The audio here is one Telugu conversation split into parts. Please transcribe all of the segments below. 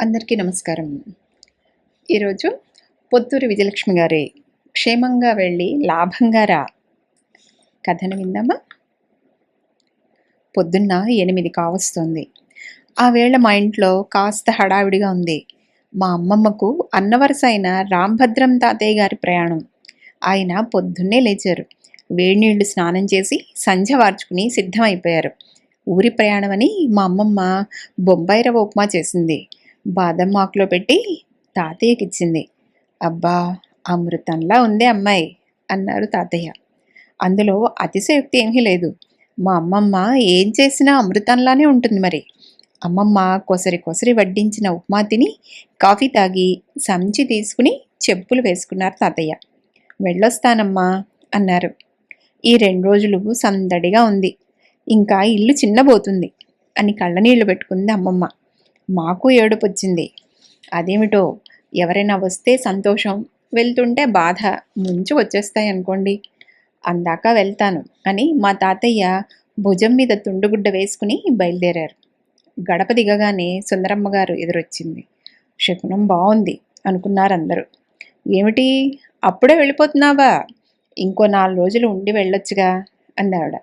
అందరికీ నమస్కారం. ఈరోజు పొత్తూరు విజయలక్ష్మి గారి క్షేమంగా వెళ్ళి లాభంగా రా. కథను విందామా? పొద్దున్న ఎనిమిది కావస్తుంది. ఆ వేళ మా ఇంట్లో కాస్త హడావిడిగా ఉంది. మా అమ్మమ్మకు అన్నవరస అయిన రాంభద్రం తాతయ్య గారి ప్రయాణం. ఆయన పొద్దున్నే లేచారు. వేడినీళ్ళు స్నానం చేసి సంధ్య వార్చుకుని సిద్ధమైపోయారు. ఊరి ప్రయాణం అని మా అమ్మమ్మ బొంబాయి రవ్వ ఉప్మా చేసింది. బాదం ఆకులో పెట్టి తాతయ్యకి ఇచ్చింది అబ్బా అమృతంలా ఉంది అమ్మాయి అన్నారు తాతయ్య. అందులో అతిశయోక్తి ఏమీ లేదు. మా అమ్మమ్మ ఏం చేసినా అమృతంలానే ఉంటుంది మరి. అమ్మమ్మ కొసరి కొసరి వడ్డించిన ఉప్మా తిని కాఫీ తాగి సంచి తీసుకుని చెప్పులు వేసుకున్నారు తాతయ్య. వెళ్ళొస్తానమ్మా అన్నారు. ఈ రెండు రోజులు సందడిగా ఉంది. ఇంకా ఇల్లు చిన్నబోతుంది అని కళ్ళనీళ్ళు పెట్టుకుంది అమ్మమ్మ. మాకు ఏడుపు వచ్చింది అదేమిటో ఎవరైనా వస్తే సంతోషం వెళ్తుంటే బాధ ముంచు వచ్చేస్తాయి అనుకోండి అందాక వెళ్తాను అని మా తాతయ్య భుజం మీద తుండుగుడ్డ వేసుకుని బయలుదేరారు. గడప దిగగానే సుందరమ్మ గారు ఎదురొచ్చింది. శకునం బాగుంది అనుకున్నారు అందరూ ఏమిటి అప్పుడే వెళ్ళిపోతున్నావా? ఇంకో నాలుగు రోజులు ఉండి వెళ్ళొచ్చుగా అందావిడ.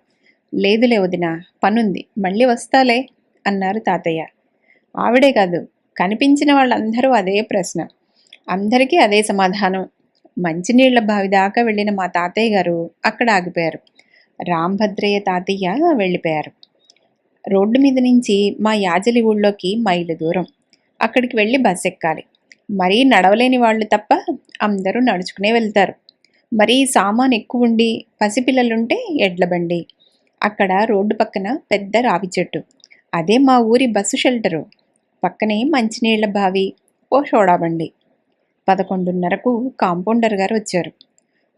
లేదులే వదిన పనుంది మళ్ళీ వస్తాలే అన్నారు తాతయ్య. ఆవిడే కాదు కనిపించిన వాళ్ళందరూ అదే ప్రశ్న. అందరికీ అదే సమాధానం. మంచినీళ్ళ బావి దాకా వెళ్ళిన మా తాతయ్య గారు అక్కడ ఆగిపోయారు. రాంభద్రయ్య తాతయ్య వెళ్ళిపోయారు. రోడ్డు మీద నుంచి మా యాజలి ఊళ్ళోకి మైలు దూరం. అక్కడికి వెళ్ళి బస్ ఎక్కాలి. మరీ నడవలేని వాళ్ళు తప్ప అందరూ నడుచుకునే వెళ్తారు. మరి సామాన్ ఎక్కువ ఉండి పసిపిల్లలుంటే ఎడ్ల బండి. అక్కడ రోడ్డు పక్కన పెద్ద రావి చెట్టు. అదే మా ఊరి బస్సు షెల్టరు. పక్కనే మంచినీళ్ళ బావి ఓ సోడా బండి. పదకొండున్నరకు కాంపౌండర్ గారు వచ్చారు.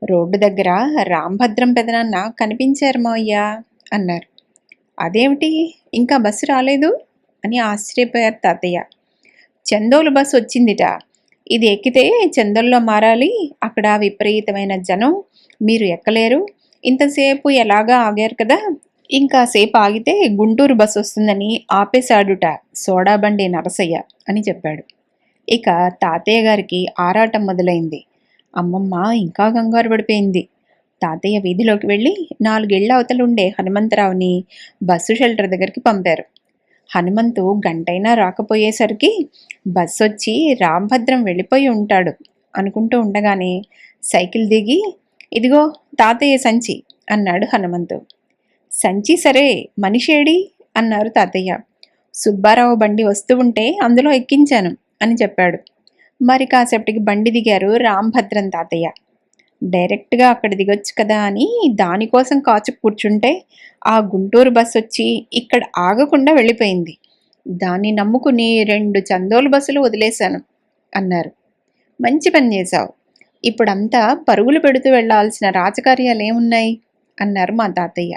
రోడ్డు దగ్గర రాంభద్రం పెదనాన్న కనిపించారు మావయ్య అన్నారు. అదేమిటి? ఇంకా బస్సు రాలేదు? అని ఆశ్చర్యపోయారు తాతయ్య. చందోలు బస్సు వచ్చిందిట. ఇది ఎక్కితే చందోల్లో మారాలి. అక్కడ విపరీతమైన జనం. మీరు ఎక్కలేరు. ఇంతసేపు ఎలాగా ఆగారు కదా? ఇంకా సేపు ఆగితే గుంటూరు బస్సు వస్తుందని ఆపేశాడుట సోడా బండి నరసయ్య అని చెప్పాడు. ఇక తాతయ్య గారికి ఆరాటం మొదలైంది. అమ్మమ్మ ఇంకా కంగారు పడిపోయింది. తాతయ్య వీధిలోకి వెళ్ళి నాలుగేళ్ళ అవతలుండే హనుమంతరావుని బస్సు షెల్టర్ దగ్గరికి పంపారు. హనుమంతు గంటైనా రాకపోయేసరికి బస్సు వచ్చి రాంభద్రం వెళ్ళిపోయి ఉంటాడు అనుకుంటూ ఉండగానే సైకిల్ దిగి ఇదిగో తాతయ్య సంచి అన్నాడు హనుమంతు. సంచి సరే మనిషేడి? అన్నారు తాతయ్య. సుబ్బారావు బండి వస్తూ ఉంటే అందులో ఎక్కించాను అని చెప్పాడు. మరి కాసేపటికి బండి దిగారు రాంభద్రం తాతయ్య. డైరెక్ట్గా అక్కడ దిగొచ్చు కదా అని దానికోసం కాచు కూర్చుంటే ఆ గుంటూరు బస్ వచ్చి ఇక్కడ ఆగకుండా వెళ్ళిపోయింది. దాన్ని నమ్ముకుని రెండు చందోలు బస్సులు వదిలేశాను అన్నారు. మంచి పని చేశావు. ఇప్పుడంతా పరుగులు పెడుతూ వెళ్ళాల్సిన రాజకార్యాలు ఏమున్నాయి? అన్నారు మా తాతయ్య.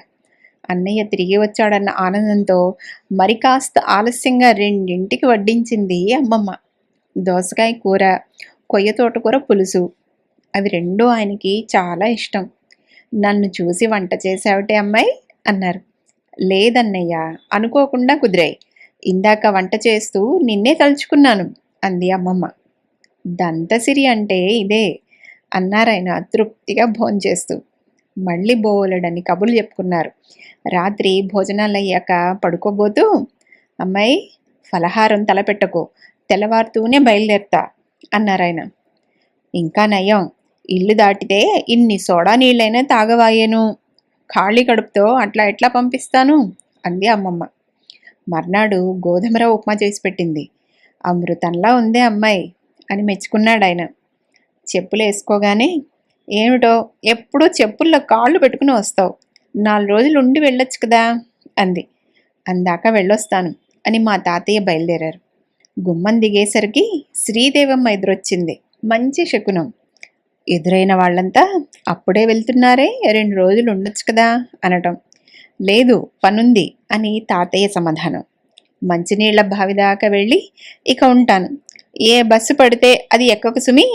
అన్నయ్య తిరిగి వచ్చాడన్న ఆనందంతో మరి కాస్త ఆలస్యంగా రెండింటికి వడ్డించింది అమ్మమ్మ. దోసకాయ కూర కొయ్య తోటకూర పులుసు. అవి రెండూ ఆయనకి చాలా ఇష్టం. నన్ను చూసి వంట చేసావటే అమ్మాయి? అన్నారు. లేదన్నయ్య అనుకోకుండా కుదిరాయి. ఇందాక వంట చేస్తూ నిన్నే తలుచుకున్నాను అంది అమ్మమ్మ. దంతసిరి అంటే ఇదే అన్నారాయన తృప్తిగా భోంచేస్తూ. మళ్ళీ బోలెడని కబుర్లు చెప్పుకున్నారు. రాత్రి భోజనాలు అయ్యాక పడుకోబోతూ అమ్మాయి ఫలహారం తలపెట్టకు తెల్లవారుతూనే బయలుదేరుతా అన్నారాయన ఇంకా నయం ఇల్లు దాటితే ఇన్ని సోడా నీళ్ళైనా తాగవాయేను. ఖాళీ కడుపుతో అట్లా ఎట్లా పంపిస్తాను? అంది అమ్మమ్మ. మర్నాడు గోధుమరావు ఉప్మా చేసి పెట్టింది. అమృతంలా ఉందే అమ్మాయి అని మెచ్చుకున్నాడు ఆయన చెప్పులు వేసుకోగానే ఏమిటో ఎప్పుడూ చెప్పుల్లో కాళ్ళు పెట్టుకుని వస్తావు. నాలుగు రోజులు ఉండి వెళ్ళొచ్చు కదా అంది. అందాక వెళ్ళొస్తాను అని మా తాతయ్య బయలుదేరారు. గుమ్మం దిగేసరికి శ్రీదేవమ్మ ఎదురొచ్చింది. మంచి శకునం. ఎదురైన వాళ్ళంతా అప్పుడే వెళ్తున్నారే రెండు రోజులు ఉండొచ్చు కదా అనటం. లేదు పనుంది అని తాతయ్య సమాధానం. మంచినీళ్ళ బావి దాకా వెళ్ళి ఇక ఉంటాను. ఏ బస్సు పడితే అది ఎక్కకు సుమి?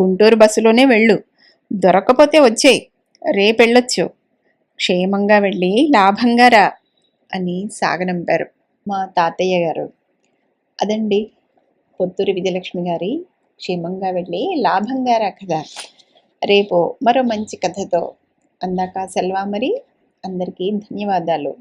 గుంటూరు బస్సులోనే వెళ్ళు. దొరకపోతే వచ్చేయి రేపెళ్ళొచ్చు. క్షేమంగా వెళ్ళి లాభంగా రా అని సాగనంపారు మా తాతయ్య గారు. అదండి పొత్తూరి విజయలక్ష్మి గారి క్షేమంగా వెళ్ళి లాభంగా రా కథ. రేపు మరో మంచి కథతో అందాక సెలవా మరి అందరికీ ధన్యవాదాలు.